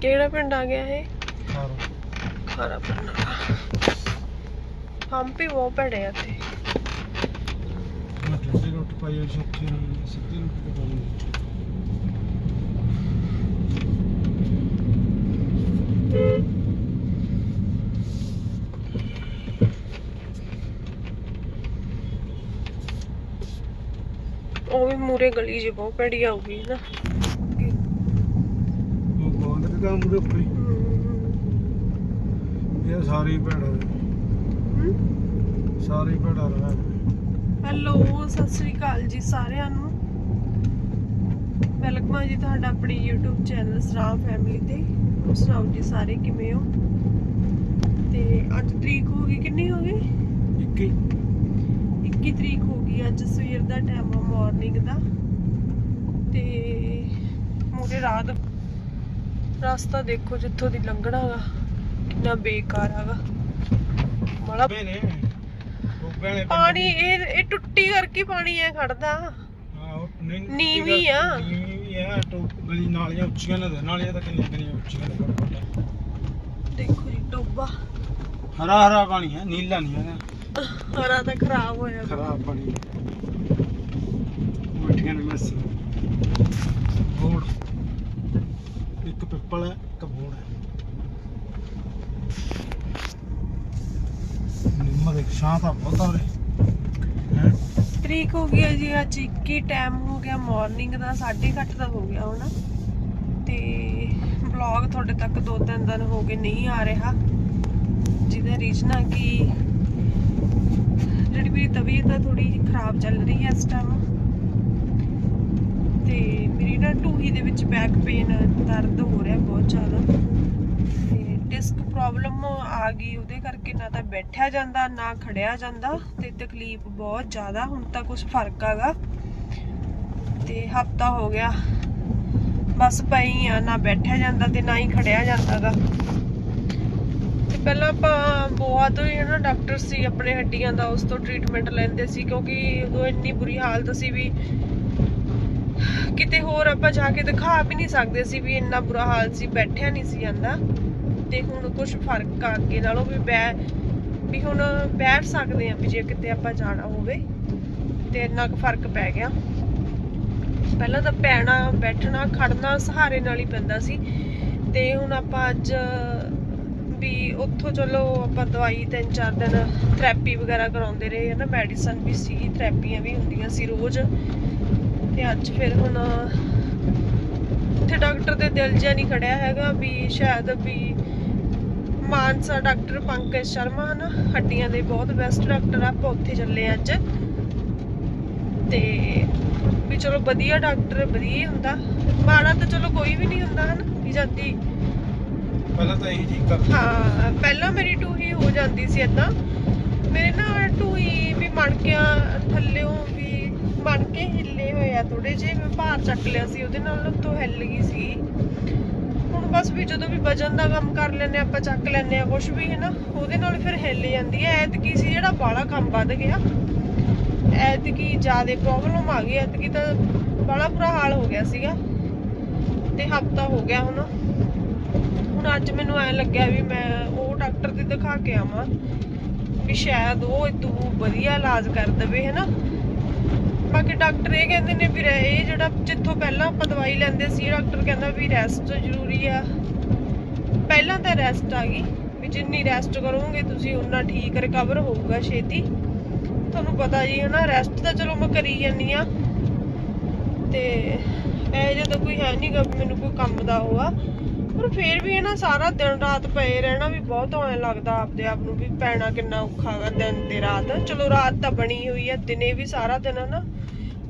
ਕਿਹੜਾ ਪਿੰਡ ਆ ਗਿਆ ਇਹ ਖਾਰ ਖਾਰਾ ਪਿੰਡ ਪੰਪ ਹੀ ਬਹੁਤ ਭੜੇ ਆ ਇੱਥੇ ਮੈਂ ਟੱਟੀ ਰੋਟੀ ਪਾਈ ਹੋਈ ਸੁੱਕੀ ਹੋਈ ਸਿੱਧੀ ਰੋਟੀ ਤੇ ਪਾਉਣੀ ਉਹ ਵੀ ਮੂਰੇ ਗਲੀ 'ਚ ਬਹੁਤ ਭੜੀ ਆਊਗੀ ਨਾ ਕੰਮ ਦੇ ਉੱਪਰ ਹੀ। ਇਹ ਸਾਰੀ ਭੈੜਾ ਸਾਰੀ ਭੈੜਾ ਰਹਾ ਹੈਲੋ ਸਤਿ ਸ੍ਰੀ ਅਕਾਲ ਜੀ ਸਾਰਿਆਂ ਨੂੰ। ਵੈਲਕਮ ਹੈ ਜੀ ਤੁਹਾਡਾ ਆਪਣੀ YouTube ਚੈਨਲ ਸਰਾ ਫੈਮਿਲੀ ਤੇ। ਹੋਰ ਸੁਣਾਓ ਜੀ ਸਾਰੇ ਕਿਵੇਂ ਹੋ? ਤੇ ਅੱਜ ਤਰੀਕ ਹੋ ਗਈ ਕਿੰਨੀ ਹੋ ਗਈ? 21 21 ਤਰੀਕ ਹੋ ਗਈ ਅੱਜ ਸਵੇਰ ਦਾ ਟਾਈਮ ਆ ਮਾਰਨਿੰਗ ਦਾ। ਤੇ ਮੂਰੇ ਰਾਤ ਰਸਤਾ ਦੇਖੋ ਜਿੱਥੋਂ ਦੀ ਲੰਘਣਾ ਹੈਗਾ ਕਿੰਨਾ ਬੇਕਾਰ ਹੈਗਾ। ਬੇ ਨੇ ਉਹ ਬੈਣੇ ਪਾਣੀ ਇਹ ਇਹ ਟੁੱਟੀ ਕਰਕੇ ਪਾਣੀ ਐ ਖੜਦਾ। ਹਾਂ ਉਹ ਨਹੀਂ ਨੀਵੀਂ ਆ। ਨੀਵੀਂ ਆ ਟੋ ਗਲੀ ਨਾਲੀਆਂ ਉੱਚੀਆਂ ਨੇ ਨਾਲੀਆਂ ਤਾਂ ਕਿੰਨੀਆਂ ਕਿੰਨੀਆਂ ਉੱਚੀਆਂ ਨੇ ਘੱਟ। ਦੇਖੋ ਜੀ ਟੋਬਾ ਹਰਾ ਹਰਾ ਪਾਣੀ ਹੈ ਨੀਲਾ ਨਹੀਂ ਹੈ ਹਰਾ ਤਾਂ ਖਰਾਬ ਹੋਇਆ। ਵਾ। ਖਰਾਬ ਪਾਣੀ। ਮਿੱਠੀਆਂ ਨੇ ਬੋੜ ਇੱਕ ਪਿੱਪਲ ਹੈ ਇੱਕ ਹੈ। ਨਿੰਮ ਦੇ ਸ਼ਾਂ ਤਾਂ ਬਹੁਤ ਆ ਰਹੇ ਤਰੀਕ ਹੋ ਗਈ ਜੀ, ਅੱਜ 21 ਟਾਈਮ ਹੋ ਗਿਆ ਮਾਰਨਿੰਗ ਦਾ 8:30 ਦਾ ਹੋ ਗਿਆ ਹੁਣ। ਤੇ ਵਲੌਗ ਤੁਹਾਡੇ ਤੱਕ ਦੋ ਤਿੰਨ ਦਿਨ ਹੋ ਗਏ ਨਹੀਂ ਆ ਰਿਹਾ। ਜਿਹਦਾ ਰੀਜ਼ਨ ਆ ਕਿ ਜਿਹੜੀ ਮੇਰੀ ਤਬੀਅਤ ਆ ਥੋੜੀ ਖਰਾਬ ਚੱਲ ਰਹੀ ਹੈ ਇਸ ਟਾਈਮ ਤੇ ਮੇਰੀ ਨਾ ਟੂਹੀ ਦੇ ਵਿੱਚ ਬੈਕ ਪੇਨ ਦਰਦ ਹੋ ਰਿਹਾ ਬਹੁਤ ਜ਼ਿਆਦਾ। ਤੇ ਡਿਸਕ ਪ੍ਰੋਬਲਮ ਆ ਗਈ, ਉਹਦੇ ਕਰਕੇ ਨਾ ਤਾਂ ਬੈਠਿਆ ਜਾਂਦਾ, ਨਾ ਖੜਿਆ ਜਾਂਦਾ ਤੇ ਤਕਲੀਫ ਬਹੁਤ ਜ਼ਿਆਦਾ, ਹੁਣ ਤਾਂ ਕੁਝ ਫ਼ਰਕ ਆਗਾ ਤੇ ਹਫਤਾ ਹੋ ਗਿਆ, ਬਸ ਪਈ ਆ, ਨਾ ਬੈਠਿਆ ਜਾਂਦਾ ਤੇ ਨਾ ਹੀ ਖੜਿਆ ਜਾਂਦਾਗਾ। ਤੇ ਪਹਿਲਾਂ ਆਪਾਂ ਬੋਆ ਤੋਂ ਹੀ ਨਾ ਡਾਕਟਰ ਸੀ, ਆਪਣੇ ਹੱਡੀਆਂ ਦਾ, ਉਸ ਤੋਂ ਟ੍ਰੀਟਮੈਂਟ ਲੈਂਦੇ ਸੀ, ਕਿਉਂਕਿ ਉਦੋਂ ਇੰਨੀ ਬੁਰੀ ਹਾਲਤ ਸੀ ਵੀ ਕਿਤੇ ਹੋਰ ਆਪਾਂ ਜਾ ਕੇ ਦਿਖਾ ਵੀ ਨਹੀਂ ਸਕਦੇ ਸੀ ਵੀ ਇੰਨਾ ਬੁਰਾ ਹਾਲ ਸੀ, ਬੈਠਿਆ ਨਹੀਂ ਸੀ ਜਾਂਦਾ। ਤੇ ਹੁਣ ਕੁਝ ਫ਼ਰਕ ਆ ਅੱਗੇ ਨਾਲੋਂ ਵੀ ਬੈ, ਵੀ ਹੁਣ ਬੈਠ ਸਕਦੇ ਆ ਵੀ ਜੇ ਕਿਤੇ ਆਪਾਂ ਜਾਣਾ ਹੋਵੇ, ਤੇ ਇੰਨਾ ਕੁ ਫ਼ਰਕ ਪੈ ਗਿਆ। ਪਹਿਲਾਂ ਤਾਂ ਪੈਣਾ, ਬੈਠਣਾ, ਖੜਨਾ ਸਹਾਰੇ ਨਾਲ ਹੀ ਪੈਂਦਾ ਸੀ। ਤੇ ਹੁਣ ਆਪਾਂ ਅੱਜ ਵੀ ਉੱਥੋਂ ਚਲੋ ਆਪਾਂ ਦਵਾਈ ਤਿੰਨ ਚਾਰ ਦਿਨ ਥੈਰੇਪੀ ਵਗੈਰਾ ਕਰਾਉਂਦੇ ਰਹੇ, ਹਨਾ ਮੈਡੀਸਨ ਵੀ ਸੀ ਥੈਰੇਪੀਆਂ ਵੀ ਹੁੰਦੀਆਂ ਸੀ ਰੋਜ਼। ਤੇ ਅੱਜ ਫਿਰ ਹੁਣ ਉੱਥੇ ਡਾਕਟਰ ਦੇ ਦਿਲ ਜਿਹਾ ਨਹੀਂ ਖੜਿਆ ਹੈਗਾ ਵੀ ਸ਼ਾਇਦ ਵੀ ਮਾਨਸਾ ਡਾਕਟਰ ਪੰਕਜ ਸ਼ਰਮਾ ਹਨ ਹੱਡੀਆਂ ਦੇ ਬਹੁਤ ਬੈਸਟ ਡਾਕਟਰ ਆ ਆਪਾਂ ਉੱਥੇ ਚੱਲੇ ਅੱਜ। ਤੇ ਵੀ ਚਲੋ ਵਧੀਆ ਡਾਕਟਰ ਵਧੀਆ ਹੁੰਦਾ। ਮਾੜਾ ਤਾਂ ਚਲੋ ਕੋਈ ਵੀ ਨਹੀਂ ਹੁੰਦਾ ਹਨ ਵੀ ਜਾਂਦੀ। ਪਹਿਲਾਂ ਤਾਂ ਇਹੀ ਠੀਕ ਕਰ ਹਾਂ ਪਹਿਲਾਂ ਮੇਰੀ ਟੂਹੀ ਹੋ ਜਾਂਦੀ ਸੀ ਏਦਾਂ। ਮੇਰੇ ਨਾ ਟੂਹੀ ਵੀ ਮਣਕਿਆਂ ਥੱਲਿਓਂ ਵੀ ਮਣਕੇ ਹਿੱਲੇ ਹੋਏ ਆ ਥੋੜੇ ਜਿਹੇ, ਮੈਂ ਭਾਰ ਚੱਕ ਲਿਆ ਸੀ, ਉਹਦੇ ਨਾਲ ਉੱਤੋਂ ਹਿੱਲ ਗਈ ਸੀ। ਹੁਣ ਬਸ ਵੀ ਜਦੋਂ ਵੀ ਵਜਨ ਦਾ ਕੰਮ ਕਰ ਲੈਨੇ ਆਪਾਂ ਚੱਕ ਲੈਨੇ ਆ ਕੁਝ ਵੀ ਹੈ ਉਹਦੇ ਨਾਲ ਫਿਰ ਹਿੱਲ ਜਾਂਦੀ ਹੈ ਐਤਕੀ ਸੀ ਜਿਹੜਾ ਬਾਲਾ ਕੰਮ ਵੱਧ ਗਿਆ। ਐਤਕੀ ਜ਼ਿਆਦਾ ਪ੍ਰੋਬਲਮ ਆ ਗਈ, ਐਤਕੀ ਤਾਂ ਬੜਾ ਬੁਰਾ ਹਾਲ ਹੋ ਗਿਆ ਸੀਗਾ, ਤੇ ਹਫਤਾ ਹੋ ਗਿਆ ਹੁਣ। ਹੁਣ ਅੱਜ ਮੈਨੂੰ ਐ ਲੱਗਿਆ ਵੀ ਮੈਂ ਉਹ ਡਾਕਟਰ ਤੇ ਦਿਖਾ ਕੇ ਆਵਾਂ, ਵੀ ਸ਼ਾਇਦ ਉਹ ਇਤੋਂ ਵਧੀਆ ਇਲਾਜ ਕਰ ਦੇਵੇ, ਹੈਨਾ। ਬਾਕੀ ਡਾਕਟਰ ਇਹ ਕਹਿੰਦੇ ਨੇ ਵੀ ਇਹ ਜਿਹੜਾ ਜਿੱਥੋਂ ਪਹਿਲਾਂ ਆਪਾਂ ਦਵਾਈ ਲੈਂਦੇ ਸੀ, ਡਾਕਟਰ ਕਹਿੰਦਾ ਵੀ ਰੈਸਟ ਜ਼ਰੂਰੀ ਆ। ਪਹਿਲਾਂ ਤਾਂ ਰੈਸਟ ਆ ਗਈ, ਵੀ ਜਿੰਨੀ ਰੈਸਟ ਕਰੋਗੇ ਤੁਸੀਂ ਉਨਾ ਠੀਕ ਰਿਕਵਰ ਹੋਊਗਾ ਛੇਤੀ। ਤੁਹਾਨੂੰ ਪਤਾ ਜੀ ਹਨਾ ਰੈਸਟ ਤਾਂ ਚਲੋ ਮੈਂ ਕਰੀ ਜਾਂਦੀ ਆ। ਤੇ ਇਹ ਜਦੋਂ ਕੋਈ ਹੈ ਨਹੀਂਗਾ ਮੈਨੂੰ ਕੋਈ ਕੰਮ ਦਾ ਹੋਆ ਪਰ ਫੇਰ ਵੀ ਇਹ ਨਾ ਸਾਰਾ ਦਿਨ ਰਾਤ ਪਏ ਰਹਿਣਾ ਵੀ ਬਹੁਤ ਐਂ ਲੱਗਦਾ ਆਪਦੇ ਆਪ ਨੂੰ ਵੀ ਪੈਣਾ ਕਿੰਨਾ ਔਖਾ ਗਾ ਦਿਨ ਤੇ ਰਾਤ। ਚਲੋ ਰਾਤ ਤਾਂ ਬਣੀ ਹੋਈ ਆ, ਦਿਨੇ ਵੀ ਸਾਰਾ ਦਿਨ ਹਨਾ।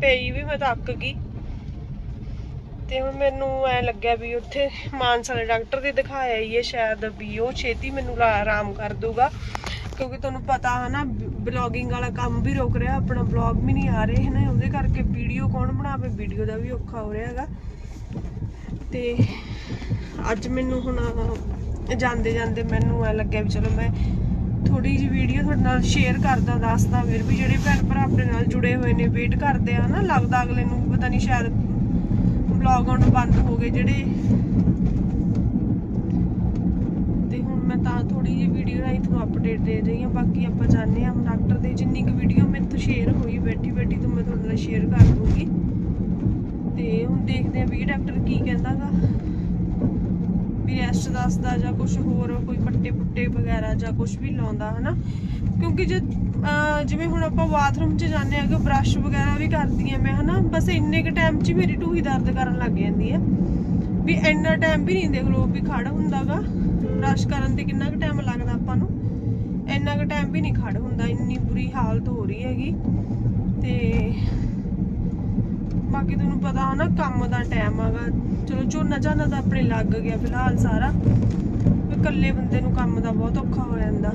ਪਈ ਵੀ ਮੈਂ ਤਾਂ ਅੱਕ ਗਈ। ਤੇ ਹੁਣ ਮੈਨੂੰ ਐ ਲੱਗਿਆ ਵੀ ਉੱਥੇ ਮਾਨਸਾ ਦੇ ਡਾਕਟਰ ਦੇ ਦਿਖਾਇਆ ਹੀ ਹੈ ਸ਼ਾਇਦ ਵੀ ਉਹ ਛੇਤੀ ਮੈਨੂੰ ਆਰਾਮ ਕਰ ਦੂਗਾ ਕਿਉਂਕਿ ਤੁਹਾਨੂੰ ਪਤਾ ਹੈ ਨਾ ਬਲੌਗਿੰਗ ਵਾਲਾ ਕੰਮ ਵੀ ਰੁਕ ਰਿਹਾ, ਆਪਣਾ ਬਲੌਗ ਵੀ ਨਹੀਂ ਆ ਰਹੇ ਹਨਾ, ਉਹਦੇ ਕਰਕੇ ਵੀਡੀਓ ਕੌਣ ਬਣਾਵੇ? ਵੀਡੀਓ ਦਾ ਵੀ ਔਖਾ ਹੋ ਰਿਹਾ ਹੈਗਾ। ਤੇ ਅੱਜ ਮੈਨੂੰ ਹੁਣ ਜਾਂਦੇ ਜਾਂਦੇ ਮੈਨੂੰ ਐ ਲੱਗਿਆ ਵੀ ਚਲੋ ਮੈਂ ਥੋੜੀ ਜਿਹੀ ਵੀਡੀਓ ਤੁਹਾਡੇ ਨਾਲ ਸ਼ੇਅਰ ਕਰਦਾ ਦੱਸਦਾ ਫਿਰ ਵੀ ਜਿਹੜੇ ਭੈਣ ਭਰਾ ਆਪਣੇ ਨਾਲ ਜੁੜੇ ਹੋਏ ਨੇ ਵੇਟ ਕਰਦੇ ਆ ਨਾ ਲੱਗਦਾ ਅਗਲੇ ਨੂੰ, ਪਤਾ ਨਹੀਂ ਸ਼ਾਇਦ ਵਲੌਗ ਹੁਣ ਬੰਦ ਹੋ ਗਏ ਜਿਹੜੇ। ਤੇ ਹੁਣ ਮੈਂ ਤਾਂ ਥੋੜੀ ਜਿਹੀ ਵੀਡੀਓ ਰਾਹੀਂ ਤੁਹਾਨੂੰ ਅਪਡੇਟ ਦੇ ਰਹੀ ਹਾਂ, ਬਾਕੀ ਆਪਾਂ ਜਾਣਦੇ ਹਾਂ ਡਾਕਟਰ ਦੇ, ਜਿੰਨੀ ਕੁ ਵੀਡੀਓ ਮੇਰੇ ਤੋਂ ਸ਼ੇਅਰ ਹੋਈ, ਬੈਠੀ ਬੈਠੀ ਤੋਂ ਮੈਂ ਤੁਹਾਡੇ ਨਾਲ ਸ਼ੇਅਰ ਕਰ ਦੂੰਗੀ। ਤੇ ਹੁਣ ਦੇਖਦੇ ਆ ਵੀ ਡਾਕਟਰ ਕੀ ਕਹਿੰਦਾ ਕਹਿੰਦਾਗਾ ਵੀ ਰੈਸਟ ਦੱਸਦਾ ਜਾਂ ਕੁਝ ਹੋਰ, ਕੋਈ ਪੱਟੇ ਪੁੱਟੇ ਵਗੈਰਾ ਜਾਂ ਕੁਝ ਵੀ ਲਾਉਂਦਾ, ਹਨਾ? ਕਿਉਂਕਿ ਜਦ ਜਿਵੇਂ ਹੁਣ ਆਪਾਂ ਬਾਥਰੂਮ 'ਚ ਜਾਂਦੇ ਆ ਕਿ ਬ੍ਰਸ਼ ਵਗੈਰਾ ਵੀ ਕਰਦੀ ਆ ਮੈਂ, ਹਨਾ? ਬਸ ਇੰਨੇ ਕ ਟਾਈਮ 'ਚ ਮੇਰੀ ਢੂਹੀ ਦਰਦ ਕਰਨ ਲੱਗ ਜਾਂਦੀ ਆ ਵੀ ਇੰਨਾ ਟਾਈਮ ਵੀ ਨਹੀਂ ਦੇਖ ਲੋ ਵੀ ਖੜ ਹੁੰਦਾਗਾ। ਬ੍ਰਸ਼ ਕਰਨ ਤੇ ਕਿੰਨਾ ਕੁ ਟਾਈਮ ਲੱਗਦਾ ਆਪਾਂ ਨੂੰ? ਇੰਨਾ ਕੁ ਟਾਈਮ ਵੀ ਨਹੀਂ ਖੜ ਹੁੰਦਾ, ਇੰਨੀ ਬੁਰੀ ਹਾਲਤ ਹੋ ਰਹੀ ਹੈਗੀ। ਤੇ ਬਾਕੀ ਤੁਹਾਨੂੰ ਪਤਾ ਹਨਾ, ਕੰਮ ਦਾ ਟਾਈਮ ਆਗਾ ਚਲੋ, ਝੋਨਾ ਝਾਨਾ ਤਾਂ ਆਪਣੇ ਲੱਗ ਗਿਆ ਫਿਲਹਾਲ ਸਾਰਾ। ਇਕੱਲੇ ਬੰਦੇ ਨੂੰ ਕੰਮ ਦਾ ਬਹੁਤ ਔਖਾ ਹੋ ਜਾਂਦਾ।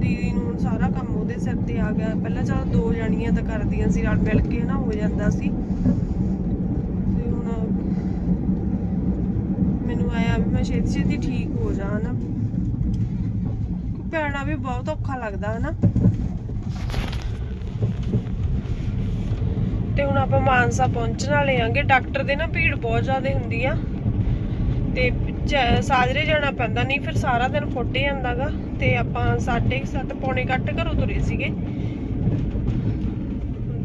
ਦੀਦੀ ਨੂੰ ਸਾਰਾ ਕੰਮ ਉਹਦੇ ਸਿਰ ਤੇ ਆ ਗਿਆ। ਪਹਿਲਾਂ ਚਲੋ ਦੋ ਜਣੀਆਂ ਤਾਂ ਕਰਦੀਆਂ ਸੀ, ਰਲ ਮਿਲ ਕੇ ਨਾ ਹੋ ਜਾਂਦਾ ਸੀ। ਤੇ ਹੁਣ ਮੈਨੂੰ ਆਇਆ ਵੀ ਮੈਂ ਛੇਤੀ ਛੇਤੀ ਠੀਕ ਹੋ ਜਾ ਹਨਾ। ਪੈਣਾ ਵੀ ਬਹੁਤ ਔਖਾ ਲੱਗਦਾ ਹਨਾ। ਤੇ ਹੁਣ ਆਪਾਂ ਮਾਨਸਾ ਪਹੁੰਚਣ ਵਾਲੇ ਆਂਗੇ। ਡਾਕਟਰ ਦੇ ਨਾ ਭੀੜ ਬਹੁਤ ਜ਼ਿਆਦਾ ਹੁੰਦੀ ਆ। ਤੇ ਸਾਜਰੇ ਜਾਣਾ ਪੈਂਦਾ, ਨਹੀਂ ਫਿਰ ਸਾਰਾ ਦਿਨ ਫੁੱਟ ਜਾਂਦਾਗਾ। ਤੇ ਆਪਾਂ 7:30 ਪੌਣੇ ਕੱਟ ਘਰੋਂ ਤੁਰੇ ਸੀਗੇ।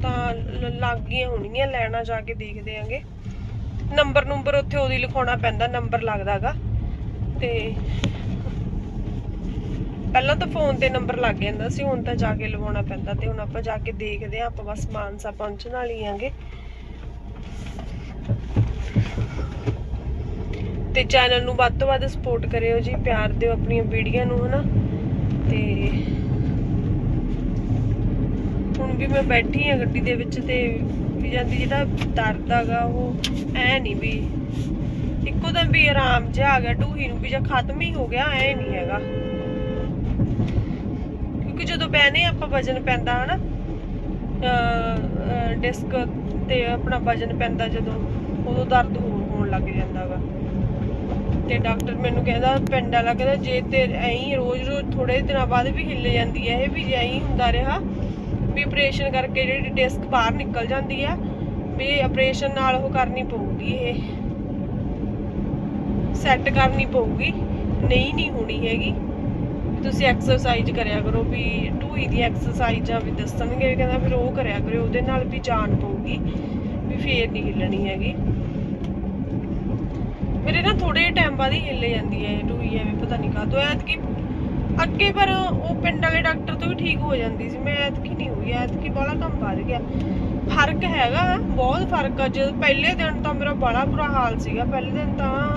ਤਾਂ ਲ- ਲੱਗ ਗਈਆਂ ਹੋਣਗੀਆਂ, ਲੈਣਾ ਜਾ ਕੇ ਦੇਖਦੇ ਆਂਗੇ। ਨੰਬਰ ਨੰਬਰ ਉੱਥੇ ਉਹਦੀ ਲਿਖਾਉਣਾ ਪੈਂਦਾ, ਨੰਬਰ ਲੱਗਦਾਗਾ। ਤੇ ਪਹਿਲਾਂ ਤਾਂ ਫੋਨ ਤੇ ਨੰਬਰ ਲੱਗ ਜਾਂਦਾ ਸੀ, ਹੁਣ ਤਾਂ ਜਾ ਕੇ ਲਵਾਉਣਾ ਪੈਂਦਾ ਤੇ ਹੁਣ ਆਪਾਂ ਜਾ ਕੇ ਦੇਖਦੇ ਆਂ ਆਪਾਂ ਬਸ ਮਾਨਸਾ ਪਹੁੰਚਣ ਵਾਲੀ ਆਂਗੇ। ਤੇ ਚੈਨਲ ਨੂੰ ਵੱਧ ਤੋਂ ਵੱਧ ਸਪੋਰਟ ਕਰਿਓ ਜੀ, ਪਿਆਰ ਦਿਓ ਆਪਣੀਆਂ ਵੀਡੀਓ ਨੂੰ, ਹਨਾ? ਤੇ ਹੁਣ ਵੀ ਮੈਂ ਬੈਠੀ ਆ ਗੱਡੀ ਦੇ ਵਿੱਚ ਤੇ ਵੀ ਜਾਂਦੀ ਜਿਹੜਾ ਦਰਦ ਹੈਗਾ, ਉਹ ਐ ਨਹੀਂ ਵੀ, ਇੱਕੋ ਦਮ ਵੀ ਆਰਾਮ ਜਿਹਾ ਆ ਗਿਆ, ਢੂਹੀ ਨੂੰ ਵੀ ਜਾਂ ਖਤਮ ਹੀ ਹੋ ਗਿਆ, ਐ ਨਹੀਂ ਹੈਗਾ। ਕਿਉਂਕਿ ਜਦੋਂ ਬਹਿਨੇ ਆਪਾਂ ਵਜਨ ਪੈਂਦਾ ਹਨਾ। ਡਿਸਕ ਤੇ ਆਪਣਾ ਵਜਨ ਪੈਂਦਾ ਜਦੋਂ, ਉਦੋਂ ਦਰਦ ਹੋਰ ਹੋਣ ਲੱਗ ਜਾਂਦਾ ਵਾ। ਤੇ ਡਾਕਟਰ ਮੈਨੂੰ ਕਹਿੰਦਾ, ਪਿੰਡ ਵਾਲਾ ਕਹਿੰਦਾ, ਜੇ ਤੇ ਐਂ ਰੋਜ਼-ਰੋਜ਼ ਥੋੜੇ ਦਿਨਾਂ ਬਾਅਦ ਵੀ ਹਿੱਲ ਜਾਂਦੀ ਹੈ, ਇਹ ਵੀ ਜੇ ਐਂ ਹੁੰਦਾ ਰਿਹਾ, ਵੀ ਆਪਰੇਸ਼ਨ ਕਰਕੇ ਜਿਹੜੀ ਡਿਸਕ ਬਾਹਰ ਨਿਕਲ ਜਾਂਦੀ ਆ, ਵੀ ਆਪਰੇਸ਼ਨ ਨਾਲ ਉਹ ਕਰਨੀ ਪਊਗੀ ਇਹ। ਸੈੱਟ ਕਰਨੀ ਪਊਗੀ, ਨਹੀਂ ਨਹੀਂ ਹੋਣੀ ਹੈਗੀ। ਤੁਸੀਂ ਐਕਸਰਸਾਈਜ਼ ਕਰਿਆ ਕਰੋ ਵੀ ਢੂਈ ਦੀ ਐਕਸਰਸਾਈਜ਼ਾਂ ਵੀ ਦੱਸਣਗੇ, ਕਹਿੰਦਾ ਫਿਰ ਉਹ ਕਰਿਆ ਕਰੋ ਉਹਦੇ ਨਾਲ ਵੀ ਜਾਨ ਪਊਗੀ, ਵੀ ਫੇਰ ਨਹੀਂ ਹਿੱਲਣੀ ਹੈਗੀ। ਮੇਰੇ ਨਾ ਥੋੜੇ ਟਾਈਮ ਬਾਅਦ ਹੀ ਹਿੱਲ ਜਾਂਦੀ ਹੈ ਢੂਈ, ਐਵੇਂ ਪਤਾ ਨਹੀਂ ਕਾਹਤੋਂ, ਐਤਕੀ ਅੱਗੇ ਪਰ ਉਹ ਪਿੰਡ ਵਾਲੇ ਡਾਕਟਰ ਤੋਂ ਵੀ ਠੀਕ ਹੋ ਜਾਂਦੀ ਸੀ, ਮੈਂ ਐਤਕੀ ਨਹੀਂ ਹੋਈ, ਐਤਕੀ ਬਾਲਾ ਕੰਮ ਵੱਧ ਗਿਆ। ਫ਼ਰਕ ਹੈਗਾ, ਬਹੁਤ ਫ਼ਰਕ ਆ, ਜਦ ਪਹਿਲੇ ਦਿਨ ਤਾਂ ਮੇਰਾ ਬੜਾ ਬੁਰਾ ਹਾਲ ਸੀਗਾ, ਪਹਿਲੇ ਦਿਨ ਤਾਂ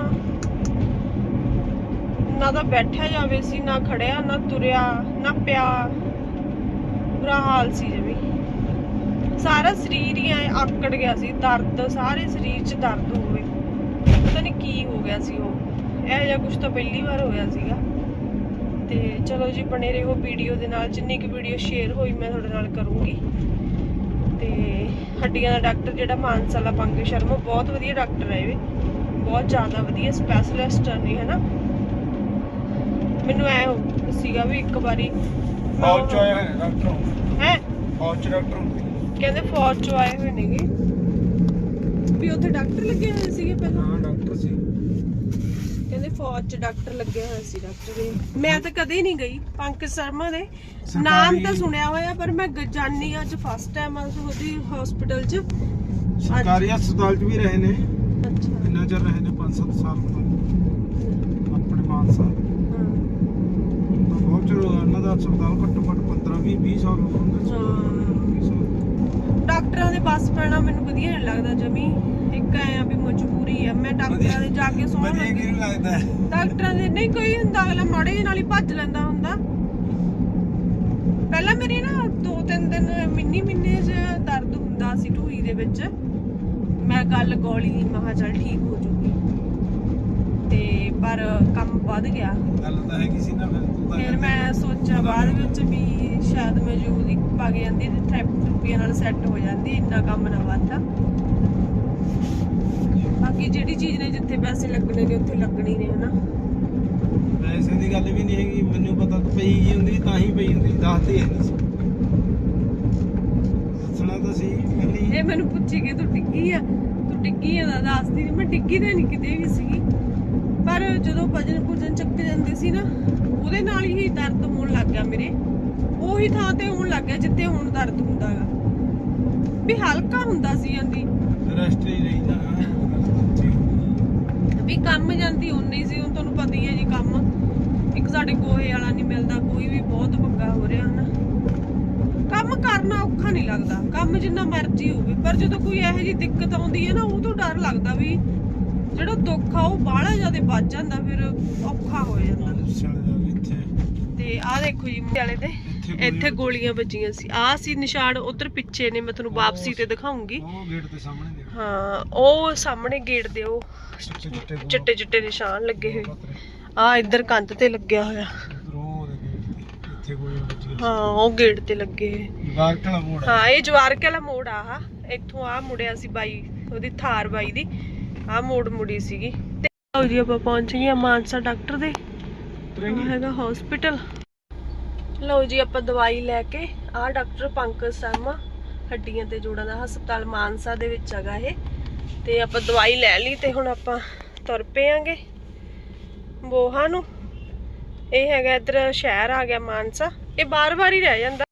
ਨਾ ਤਾਂ ਬੈਠਿਆ ਜਾਵੇ ਸੀ, ਨਾ ਖੜਿਆ, ਨਾ ਤੁਰਿਆ, ਨਾ ਪਿਆ। ਬੁਰਾ ਹਾਲ ਸੀ ਜਮੀ। ਸਾਰਾ ਸਰੀਰ ਹੀ ਐਂ ਆਕੜ ਗਿਆ ਸੀ, ਦਰਦ, ਸਾਰੇ ਸਰੀਰ 'ਚ ਦਰਦ ਹੋਵੇ। ਪਤਾ ਨਹੀਂ ਕੀ ਹੋ ਗਿਆ ਸੀ ਉਹ। ਇਹ ਜਿਹਾ ਕੁਝ ਤਾਂ ਪਹਿਲੀ ਵਾਰ ਹੋਇਆ ਸੀਗਾ। ਤੇ ਚਲੋ ਜੀ, ਬਣੇ ਰਹੋ ਵੀਡੀਓ ਦੇ ਨਾਲ। ਜਿੰਨੀ ਕੁ ਵੀਡੀਓ ਸ਼ੇਅਰ ਹੋਈ, ਮੈਂ ਤੁਹਾਡੇ ਨਾਲ ਕਰੂੰਗੀ। ਤੇ ਹੱਡੀਆਂ ਦਾ ਡਾਕਟਰ ਜਿਹੜਾ ਮਾਨਸਾਲਾ ਪੰਕਜ ਸ਼ਰਮਾ, ਬਹੁਤ ਵਧੀਆ ਡਾਕਟਰ ਹੈ ਇਹ। ਬਹੁਤ ਜ਼ਿਆਦਾ ਵਧੀਆ ਸਪੈਸ਼ਲਿਸਟ ਨੇ, ਹਨਾ? ਮੈਨੂੰ ਐ ਸੀਗਾ ਵੀ ਇੱਕ ਵਾਰੀ ਫੌਜ ਚ ਆਏ ਹੋਏ ਨੇ ਡਾਕਟਰ ਹੈ? ਫੌਜ ਚ ਡਾਕਟਰ ਹੁੰਦੇ ਕਹਿੰਦੇ ਫੌਜ ਚੋਂ ਆਏ ਹੋਏ ਨੇਗੇ। ਵੀ ਉੱਥੇ ਡਾਕਟਰ ਲੱਗੇ ਹੋਏ ਸੀਗੇ ਪਹਿਲਾਂ? ਹਾਂ ਡਾਕਟਰ ਸੀ। ਕਹਿੰਦੇ ਫੌਜ ਚ ਡਾਕਟਰ ਲੱਗੇ ਹੋਏ ਸੀ ਡਾਕਟਰ ਦੇ। ਮੈਂ ਤਾਂ ਕਦੇ ਨਹੀਂ ਗਈ ਪੰਕਜ ਸ਼ਰਮਾ ਦੇ। ਨਾਮ ਸਰਕਾਰੀ- ਤਾਂ ਸੁਣਿਆ ਹੋਇਆ ਪਰ ਮੈਂ ਗ- ਅੱਜ ਫਸਟ ਟਾਈਮ ਆ ਉਹਦੀ ਹਸਪੀਟਲ ਚ। ਸਰਕਾਰੀ ਹਸਪਤਾਲ ਚ ਵੀ ਰਹੇ ਨੇ। ਅੱਛਾ। ਚਿਰ ਰਹੇ ਨੇ 5-7 ਸਾਲ ਤੋਂ ਆਪਣੇ ਮਾਨਸਾ ਹਾਂ। ਤਾਂ ਬਹੁਤ ਚਿਰ ਉਹਨਾਂ ਦਾ ਹਸਪਤਾਲ ਘੱਟੋ ਘੱਟ 15 20 ਸਾਲ ਹੋ ਗਏ ਹਾਂ। ਡਾਕਟਰਾਂ ਦੇ ਬੱਸ ਪੈਣਾ ਮੈਨੂੰ ਵਧੀਆ ਨਹੀਂ ਲੱਗਦਾ ਜਮੀ ਇੱਕ ਐ ਆ ਵੀ ਮਜਬੂਰੀ ਆ ਮੈਂ ਡਾਕਟਰਾਂ ਦੇ ਜਾ ਕੇ ਸੌਣ ਵਧੀਆ ਲੱਗੀ ਕਿਉਂ ਲੱਗਦਾ ਹੈ? ਡਾਕਟਰਾਂ ਦੇ ਨਹੀਂ ਕੋਈ ਹੁੰਦਾ ਅਗਲਾ ਮਾੜੇ ਜਿਹੇ ਨਾਲ ਹੀ ਭੱਜ ਲੈਂਦਾ ਹੁੰਦਾ ਪਹਿਲਾਂ ਮੇਰੀ ਨਾ ਦੋ ਤਿੰਨ ਦਿਨ ਮਿੰਨੀ ਮਿੰਨੇ ਚ ਦਰਦ ਹੁੰਦਾ ਸੀ ਢੂਈ ਦੇ ਵਿੱਚ ਮੈਂ ਗੱਲ ਗੋਲੀ ਮਹਾ ਚੱਲ ਠੀਕ ਹੋ ਜੂਗੀ ਪਰ ਕੰਮ ਵੱਧ ਗਿਆ। ਗੱਲ ਤਾਂ ਹੈਗੀ ਸੀ ਨਾ ਫਿਰ ਤੂੰ ਤਾਂ ਫਿਰ ਮੈਂ ਸੋਚਿਆ ਬਾਅਦ ਵਿੱਚ। ਵੀ ਸ਼ਾਇਦ ਮੈਂ ਜੋ ਉਹਦੀ ਪਾ ਜਾਂਦੀ ਤੇ ਥੈਰੇਪੀਆਂ ਨਾਲ ਸੈੱਟ ਹੋ ਜਾਂਦੀ ਇੰਨਾ ਕੰਮ ਨਾ ਵੱਧਦਾ ਬਾਕੀ ਜਿਹੜੀ ਚੀਜ਼ ਨੇ ਜਿੱਥੇ ਪੈਸੇ ਲੱਗਣੇ ਨੇ ਉੱਥੇ ਲੱਗਣੀ ਨੇ ਹਨਾ। ਪੈਸੇ ਦੀ ਗੱਲ ਵੀ ਨਹੀਂ ਹੈਗੀ ਮੈਨੂੰ ਪਤਾ ਤਾਂ ਪਈ ਹੀ ਹੁੰਦੀ ਤਾਂ ਹੀ ਪਈ ਹੁੰਦੀ ਦੱਸਦੀ ਹੈ ਨਹੀਂ। ਸੀ ਦੱਸਣਾ ਤਾਂ ਸੀ ਇਹ ਮੈਨੂੰ ਪੁੱਛੀ ਕਿ ਤੂੰ ਡਿੱਗੀ ਆ? ਤੂੰ ਡਿੱਗੀ ਆ ਦਾ ਦੱਸਦੀ ਮੈਂ ਡਿੱਗੀ ਤਾਂ ਨਹੀਂ ਕਿਤੇ ਵੀ ਸੀਗੀ। ਪਰ ਜਦੋਂ ਭਜਨ ਭੁਜਨ ਚੱਕ ਜਾਂਦੀ ਸੀ ਨਾ ਉਹਦੇ ਨਾਲ ਹੀ ਦਰਦ ਹੋਣ ਲੱਗ ਗਿਆ ਮੇਰੇ। ਉਹੀ ਥਾਂ ਤੇ ਹੋਣ ਲੱਗ ਗਿਆ ਜਿੱਥੇ ਹੁਣ ਦਰਦ ਹੁੰਦਾਗਾ ਵੀ ਹਲਕਾ ਹੁੰਦਾ ਸੀ ਜਾਂਦੀ। ਰੈਸਟ ਹੀ ਵੀ ਕੰਮ ਜਾਂਦੀ ਉਨੀ ਸੀ ਹੁਣ ਤੁਹਾਨੂੰ ਪਤਾ ਹੀ ਹੈ ਜੀ ਕੰਮ। ਇੱਕ ਸਾਡੇ ਕੋਹੇ ਵਾਲਾ ਨਹੀਂ ਮਿਲਦਾ ਕੋਈ ਵੀ ਬਹੁਤ ਪੰਗਾ ਹੋ ਰਿਹਾ ਹਨਾ ਕੰਮ ਕਰਨਾ ਔਖਾ ਨਹੀਂ ਲੱਗਦਾ ਕੰਮ ਜਿੰਨਾ ਮਰਜ਼ੀ ਹੋਵੇ ਪਰ ਜਦੋਂ ਕੋਈ ਇਹੋ ਜਿਹੀ ਦਿੱਕਤ ਆਉਂਦੀ ਹੈ ਨਾ ਉਹ ਤੋਂ ਡਰ ਲੱਗਦਾ ਵੀ ਜਿਹੜਾ ਦੁੱਖ ਆ ਉਹ ਬਾਹਲਾ ਜ਼ਿਆਦਾ ਵੱਜ ਜਾਂਦਾ ਫਿਰ ਔਖਾ ਹੋ ਜਾਂਦਾ। ਤੇ ਆਹ ਦੇਖੋ ਜੀ ਵਾਲੇ ਤੇ। ਇੱਥੇ ਗੋਲੀਆਂ ਵੱਜੀਆਂ। ਸੀ। ਆਹ ਸੀ ਨਿਸ਼ਾਨ ਉਧਰ ਪਿੱਛੇ ਨੇ ਮੈਂ ਤੁਹਾਨੂੰ ਵਾਪਸੀ ਤੇ ਦਿਖਾਉਂਗੀ। ਉਹ ਗੇਟ ਦੇ ਸਾਹਮਣੇ ਦੇਖ ਹਾਂ ਉਹ ਸਾਹਮਣੇ ਗੇਟ ਦੇ ਉਹ ਚਿੱਟੇ ਚਿੱਟੇ ਨਿਸ਼ਾਨ ਲੱਗੇ ਹੋਏ। ਆ ਇੱਧਰ ਕੰਧ ਤੇ ਲੱਗਿਆ ਹੋਇਆ। ਹਾਂ ਉਹ ਗੇਟ ਤੇ ਲੱਗੇ ਬਾਹਰ ਕਲਾ ਮੋੜ ਹਾਂ ਇਹ ਜਵਾਰਕ ਵਾਲਾ ਮੋੜ ਆ। ਇੱਥੋਂ ਆ ਮੁੜਿਆ ਸੀ ਬਾਈ ਉਹਦੀ ਥਾਰ ਬਾਈ ਦੀ। ਆ ਮੋੜ ਮੁੜੀ ਸੀਗੀ। ਤੇ ਲਓ ਜੀ ਆਪਾਂ ਪਹੁੰਚ ਗਏ ਆ ਮਾਨਸਾ ਡਾਕਟਰ ਦੇ। ਆਹ ਹੈਗਾ ਹਸਪੀਟਲ ਲਓ ਜੀ ਆਪਾਂ ਦਵਾਈ ਲੈ ਕੇ ਆ ਡਾਕਟਰ ਪੰਕਜ ਸ਼ਰਮਾ ਹੱਡੀਆਂ ਤੇ ਜੋੜਾਂ ਦਾ ਹਸਪਤਾਲ ਮਾਨਸਾ ਦੇ ਵਿੱਚ ਹੈਗਾ ਇਹ। ਤੇ ਆਪਾਂ ਦਵਾਈ ਲੈ ਲਈ ਤੇ ਹੁਣ ਆਪਾਂ ਤੁਰ ਪਏਾਂਗੇ ਬੋਹਾ ਨੂੰ। ਇਹ ਹੈਗਾ ਇੱਧਰ ਸ਼ਹਿਰ ਆ ਗਿਆ ਮਾਨਸਾ। ਇਹ ਬਾਰ-ਬਾਰ ਹੀ ਰਹਿ ਜਾਂਦਾ।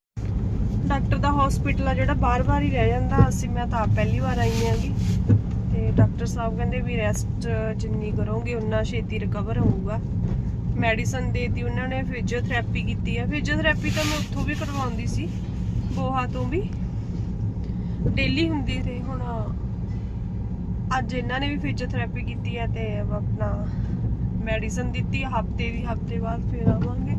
ਡਾਕਟਰ ਦਾ ਹਸਪੀਟਲ ਆ ਜਿਹੜਾ ਬਾਰ-ਬਾਰ ਹੀ ਰਹਿ ਜਾਂਦਾ। ਅਸੀਂ ਮੈਂ ਤਾਂ ਪਹਿਲੀ ਵਾਰ ਆਈ ਆਂਗੀ ਡਾਕਟਰ ਸਾਹਿਬ ਕਹਿੰਦੇ ਵੀ ਰੈਸਟ ਜਿੰਨੀ ਕਰੋਗੇ ਉਨਾ ਛੇਤੀ ਰਿਕਵਰ ਹੋਊਗਾ। ਮੈਡੀਸਨ ਦੇਤੀ, ਉਹਨਾਂ ਨੇ ਫਿਜ਼ੀਓਥੈਰੇਪੀ ਕੀਤੀ ਹੈ ਫਿਜ਼ੀਓਥੈਰੇਪੀ ਤਾਂ ਮੈਂ ਉੱਥੋਂ ਵੀ ਕਰਵਾਉਂਦੀ ਸੀ ਬੋਹਾ ਤੋਂ ਵੀ। ਡੇਲੀ ਹੁੰਦੀ ਤੇ ਹੁਣ ਅੱਜ ਇਹਨਾਂ ਨੇ ਵੀ ਫਿਜ਼ੀਓਥੈਰੇਪੀ ਕੀਤੀ ਹੈ ਤੇ ਆਪਣਾ ਮੈਡੀਸਨ ਦਿੱਤੀ, ਹਫ਼ਤੇ ਦੀ ਹਫ਼ਤੇ ਬਾਅਦ ਫਿਰ ਆਵਾਂਗੇ।